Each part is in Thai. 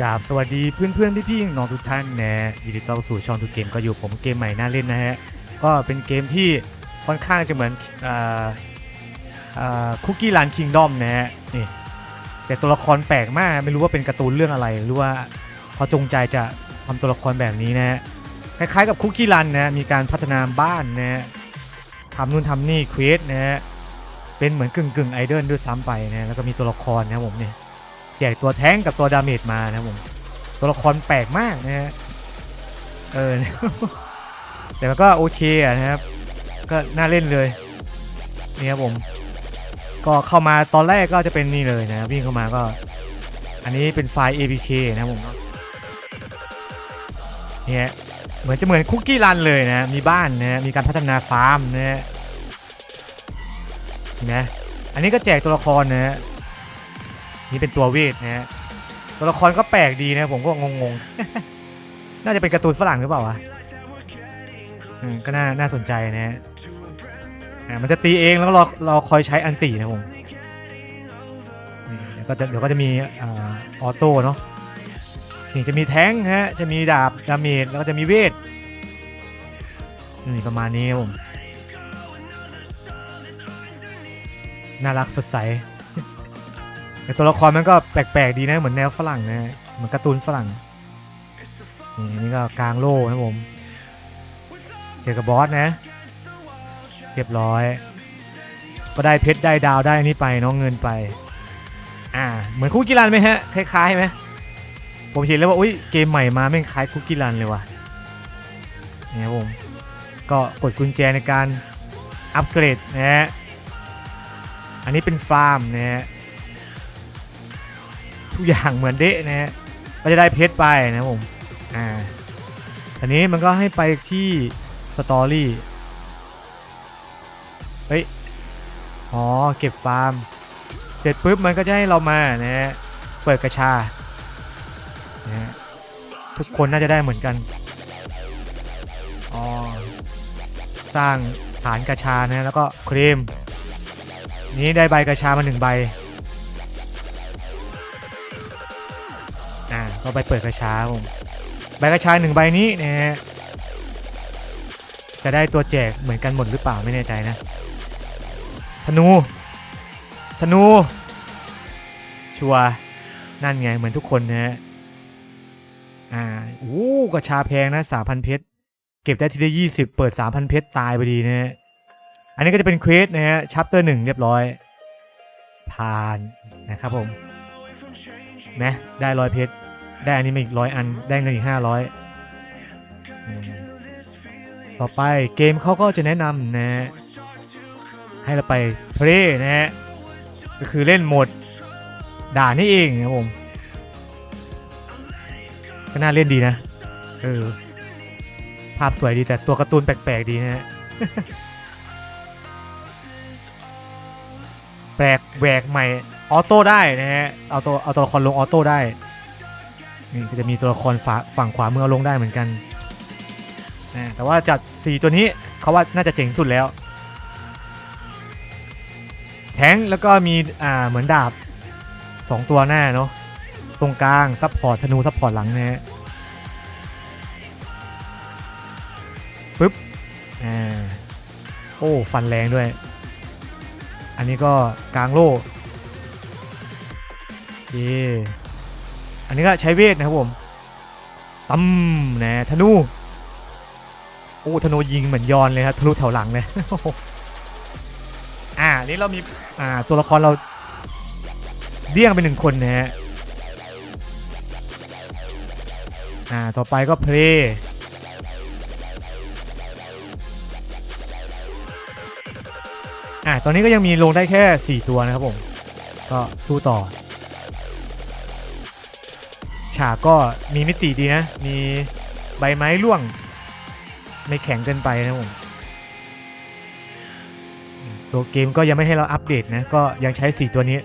กราบสวัสดีเพื่อนเพื่อนพี่พี่ๆน้องทุกท่านนะยินดีต้อนรับสู่ช่องทุกเกมก็อยู่ผมเกมใหม่น่าเล่นนะฮะก็เป็นเกมที่ค่อนข้างจะเหมือนคุกกี้รันคิงดอมนะฮะนี่แต่ตัวละครแปลกมากไม่รู้ว่าเป็นการ์ตูนเรื่องอะไร หรือว่าเขาจงใจจะทำตัวละครแบบนี้นะฮะคล้ายๆกับคุกกี้รันนะมีการพัฒนาบ้านนะฮะทำนู่นทำนี่เควสนะฮะเป็นเหมือนกึ่งกึ่งไอดอลด้วยซ้ำไปนะแล้วก็มีตัวละครนะผมเนี่ย แจกตัวแท้งกับตัวดาเมจมานะผมตัวละครแปลกมากนะฮะเออแต่มันก็โอเคอะนะครับ ก็น่าเล่นเลยนี่ครับผม ก็เข้ามาตอนแรกก็จะเป็นนี่เลยนะวิ่งเข้ามาก็ อันนี้เป็นไฟล์ APK นะครับผมเนี่ยเหมือนจะเหมือนคุกกี้รันเลยนะมีบ้านนะมีการพัฒนาฟาร์มนะฮะเห็นะอันนี้ก็แจกตัวละครนะฮะ นี่เป็นตัวเวทนะฮะตัวละครก็แปลกดีนะผมก็งงๆ น่าจะเป็นการ์ตูนฝรั่งหรือเปล่าวะอืมก็น่าน่าสนใจนะฮะอ่ามันจะตีเองแล้วเราเราคอยใช้อันตีนะผมก็จะเดี๋ยวก็จะมีอ่าออโต้เนาะนี่จะมีแท้งฮะจะมีดาบดาเมจแล้วก็จะมีเวทนี่ประมาณนี้ผมน่ารักสดใส แต่ตัวละครมันก็แปลกๆดีนะเหมือนแนวฝรั่งนะเหมือนการ์ตูนฝรั่งนี่อันนี่ก็กลางโล่นะผม เจอกับบอสนะ เรียบร้อย ก็ได้เพชรได้ดาวได้อันนี้ไปน้องเงินไป อ่า เหมือนคุกกี้รันไหมฮะ คล้ายๆไหมผมเห็นแล้วว่าอุ้ยเกมใหม่มาแม่งคล้ายคุกกี้รันเลยว่ะนี่ครับผมก็กดกุญแจในการอัปเกรดนะฮะ อันนี้เป็นฟาร์มนะฮะ ทุกอย่างเหมือนเดะนะฮะก็จะได้เพชรไปนะผมอ่าอันนี้มันก็ให้ไปที่สตอรี่เฮ้ยอ๋อเก็บฟาร์ม เสร็จปุ๊บมันก็จะให้เรามานะฮะเปิดกระชานะฮะทุกคนน่าจะได้เหมือนกันอ๋อสร้างฐานกระชานะแล้วก็เครมนี้ได้ใบกระชามาหนึ่งใบ ก็ไปเปิดกระชาผมใบกระชาหนึ่งใบนี้นะฮะจะได้ตัวแจกเหมือนกันหมดหรือเปล่าไม่แน่ใจนะธนู ธนู ชัวนั่นไงเหมือนทุกคนนะฮะอ่าโอ้กระชาแพงนะสามพันเพชรเก็บได้ทีละยี่สิบเปิดสามพันเพชรตายพอดีนะฮะอันนี้ก็จะเป็นเควสนะฮะชัปเตอร์หนึ่งเรียบร้อย ผ่านนะครับผมนะได้ร้อยเพชร ได้อันนี้มาอีกร้อยอัน ได้เงินอีกห้าร้อยต่อไปเกมเขาก็จะแนะนำนะให้เราไปเพลย์นะฮะก็คือเล่นโหมดด่านี่เองนะผมก็น่าเล่นดีนะเออภาพสวยดีแต่ตัวการ์ตูนแปลกๆดีนะฮะแปลกแหวกใหม่ออโต้ได้นะฮะเอาตัวเอาตัวละครลงออโต้ได้ นี่ก็จะมีตัวละครฝั่งขวามือเอาลงได้เหมือนกันนะแต่ว่าจัดสีตัวนี้เขาว่าน่าจะเจ๋งสุดแล้ว แทงแล้วก็มีอ่าเหมือนดาบ 2 ตัวหน้าเนาะตรงกลางซับพอร์ตธนูซับพอร์ตหลังนะฮะปึ๊บอ่าโอ้ฟันแรงด้วย อันนี้ก็กลางโล่โอ อันนี้ก็ใช้เวทนะครับผมตั้มนะธนู โอ้ธนูยิงเหมือนยอนเลยครับทะลุแถวหลังเลยอ่านี่เรามีอ่าตัวละครเราเดี้ยงไปหนึ่งคนนะฮะอ่าต่อไปก็เพลย์อ่าตอนนี้ก็ยังมีลงได้แค่ 4 ตัวนะครับผม ก็สู้ต่อ ฉากก็มีมิติดีนะ มีใบไม้ร่วง ไม่แข็งเกินไปนะผมตัวเกมก็ยังไม่ให้เราอัปเดตนะ ก็ยังใช้4ตัวนี้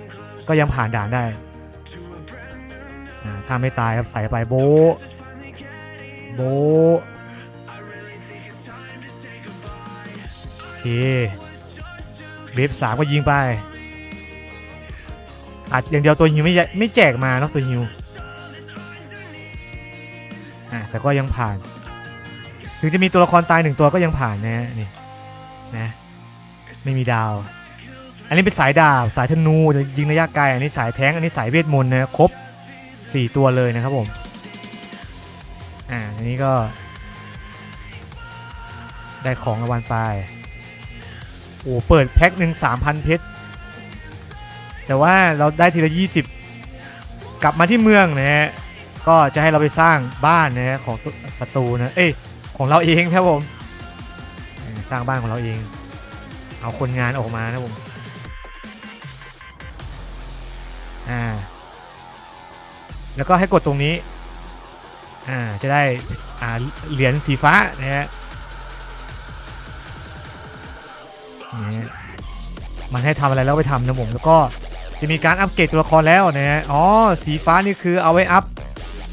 ก็ยังผ่านด่านได้ถ้าไม่ตายครับใส่ไปโบโบโอเคเวฟสามก็ยิงไปอาจอย่างเดียวตัวฮิวไม่แยไม่แจกมาเนาะตัวฮิว แต่ก็ยังผ่าน ถึงจะมีตัวละครตายหนึ่งตัวก็ยังผ่านนะนี่นะไม่มีดาว อันนี้เป็นสายดาบ สายธนูยิงระยะไกลอันนี้สายแท้งอันนี้สายเวทมนต์นะครบ 4 ตัวเลยนะครับผมอ่าอันนี้ก็ ได้ของรางวัลไปโอ้เปิดแพ็คหนึ่ง3,000เพชรแต่ว่าเราได้ทีละ 20 กลับมาที่เมืองนะฮะ ก็จะให้เราไปสร้างบ้านนะของศัตรูนะเอ้ยของเราเองครับผมสร้างบ้านของเราเอง เอาคนงานออกมานะผมอ่าแล้วก็ให้กดตรงนี้อ่าจะได้อ่าเหรียญสีฟ้านะฮะนี่มันให้ทำอะไรแล้วไปทำนะผมแล้วก็จะมีการอัปเกรดตัวละครแล้วนะฮะอ๋อสีฟ้านี่คือเอาไว้อัพ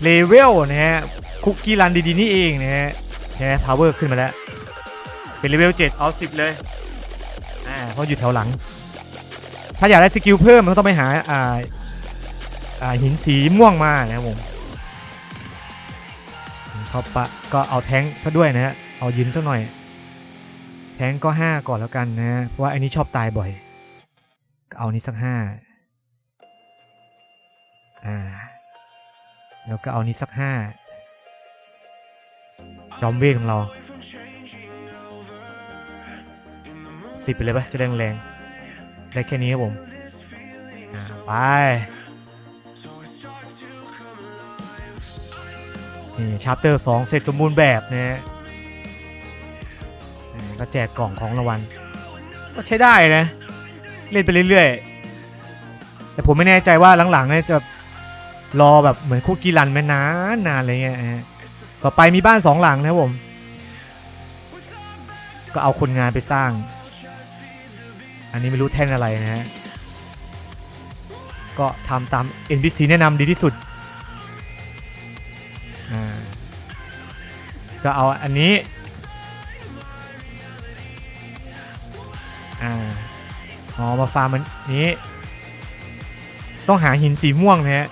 เลเวลนะฮะคุกกี้รันดีๆนี่เองนะฮะนะฮะพาวเวอร์ขึ้นมาแล้ว เป็นเลเวล7เอา10 เลยอ่าเพราะอยู่แถวหลัง ถ้าอยากได้สกิลเพิ่มมันก็ต้องไปหาอ่าอ่าหินสีม่วงมานะครับผมเขาปะก็เอาแท้งซะด้วยนะฮะเอายืนสักหน่อย แท้งก็ 5 ก่อนแล้วกันนะ เพราะว่าอันนี้ชอบตายบ่อยก็เอานี้สัก5อ่า แล้วก็เอานี้สัก5จอมเวทของเราสิบไปเลยปะจะแรงแรงๆได้แค่นี้ครับผมไปนี่ชาร์ปเตอร์สองเสร็จสมบูรณ์แบบนะฮะอ่าก็แจกกล่องของรางวัลก็ใช้ได้นะ เล่นไปเรื่อยๆ แต่ผมไม่แน่ใจว่าหลังๆเนี่ยจะ รอแบบเหมือนคุกกี้รันไหมนานนานอะไรเงี้ยต่อไปมีบ้านสองหลังนะครับผม ก็เอาคนงานไปสร้าง อันนี้ไม่รู้แท่นอะไรนะฮะ ก็ทำตาม NPC แนะนำดีที่สุด ก็เอาอันนี้อ่าอ๋อมาฟาร์มมันนี้ ต้องหาหินสีม่วงนะฮะ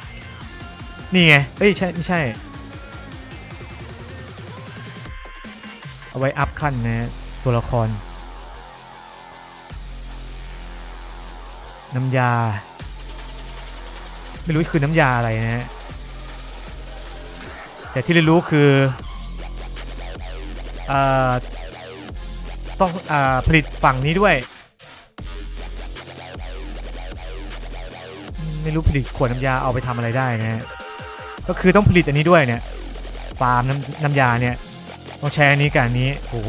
นี่ไง เอ้ยใช่ไม่ใช่ เอาไว้อัพขั้นนะฮะตัวละคร น้ำยา ไม่รู้คือน้ำยาอะไรนะฮะแต่ที่เรู้คือเอ่อต้องอาผลิตฝั่งนี้ด้วย ไม่รู้ผลิตขวดน้ำยาเอาไปทำอะไรได้นะฮะ ก็คือต้องผลิตอันนี้ด้วยเนี่ยฟาร์มน้ำน้ำยาเนี่ยต้องใช้อันนี้กับอันนี้โอ้โห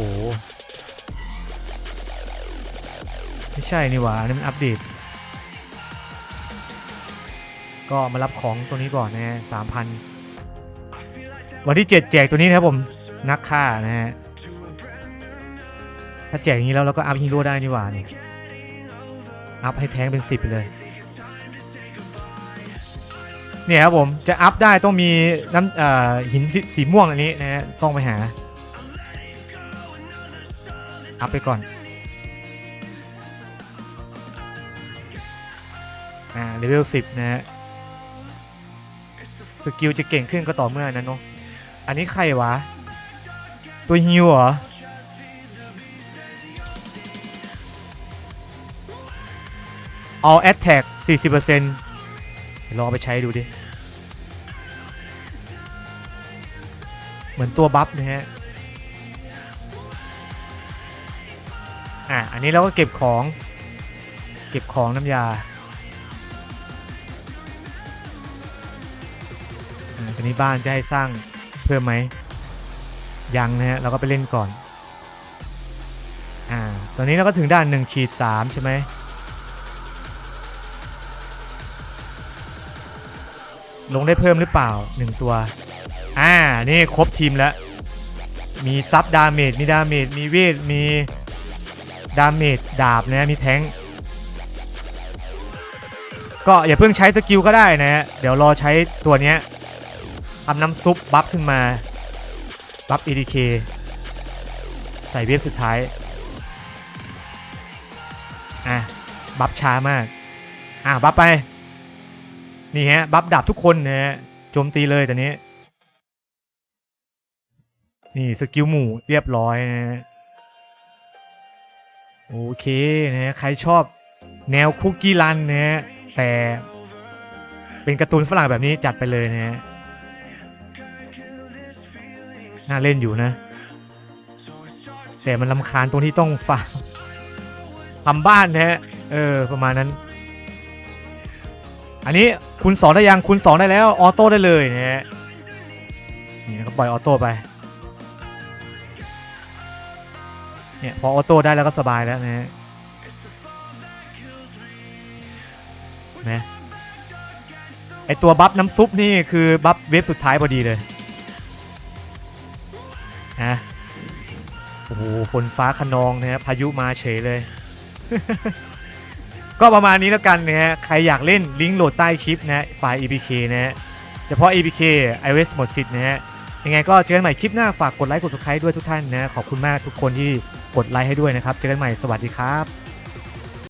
ไม่ใช่นี่หว่าอันนี่มันอัปเดต ก็มารับของตัวนี้ก่อนนะฮะสามพันวันที่ 7 แจกตัวนี้นะครับผมนักฆ่านะฮะถ้าแจกอย่างนี้แล้วเราก็อัพฮีโร่ได้นี่หว่านี่อัพให้แท้งเป็น 10 ไปเลย เนี่ยครับผมจะอัพได้ต้องมีน้ำอ่อหินสีสีม่วงอันนี้นะฮะต้องไปหา อัพไปก่อนอ่าเลเวล10นะฮะสกิลจะเก่งขึ้นก็ต่อเมื่อนั้นเนาะอันนี้ใครวะ ตัวฮิวเหรอ all attack 40% ลองเอาไปใช้ดูดิ เหมือนตัวบัฟนะฮะ อะ อันนี้เราก็เก็บของ เก็บของน้ำยาอ่าตอนนี้บ้านจะให้สร้างเพิ่มไหม ยังนะฮะ เราก็ไปเล่นก่อน อ่า ตอนนี้เราก็ถึงด้าน1ขีด3ใช่ไหม ลงได้เพิ่มหรือเปล่า 1 ตัว อ่า นี่ครบทีมแล้ว มีซับดาเมจ มีดาเมจ มีเวท มีดาเมจดาบนะมีแทงก็อย่าเพิ่งใช้สกิลก็ได้นะฮะเดี๋ยวรอใช้ตัวเนี้ยทำน้ำซุปบัฟขึ้นมา บัฟ ADK ใส่เวฟสุดท้าย อะ บัฟช้ามาก อะ บัฟไป นี่ฮะ บัฟดาบทุกคนนะฮะโจมตีเลยแต่นี้ นี่สกิลหมู่เรียบร้อยนะฮะโอเคนะฮะใครชอบแนวคุกกี้รันนะฮะแต่เป็นการ์ตูนฝรั่งแบบนี้จัดไปเลยนะฮะน่าเล่นอยู่นะ แต่มันลำคาญตรงที่ต้องฝากทำบ้านนะฮะเออ ประมาณนั้น อันนี้คุณสอนได้ยังคุณสอนได้แล้วออโต้ได้เลยนะฮะนี่นะครับปล่อยออโต้ไปเนี่ยพอออโต้ได้แล้วก็สบายแล้วนะฮะนะไอตัวบัฟน้ำซุปนี่คือบัฟเวฟสุดท้ายพอดีเลยนะโอ้โหฝนฟ้าขนองนะฮะพายุมาเฉยเลย ก็ประมาณนี้แล้วกันนะฮะ ใครอยากเล่นลิงก์โหลดใต้คลิปนะฮะไฟ EPK นะฮะ เฉพาะ EPK iOS หมดสิทธิ์นะฮะ ยังไงก็เจอกันใหม่คลิปหน้าฝากกดไลค์กด subscribe ด้วยทุกท่านนะ ขอบคุณมากทุกคนที่กดไลค์ให้ด้วยนะครับ เจอกันใหม่สวัสดีครับ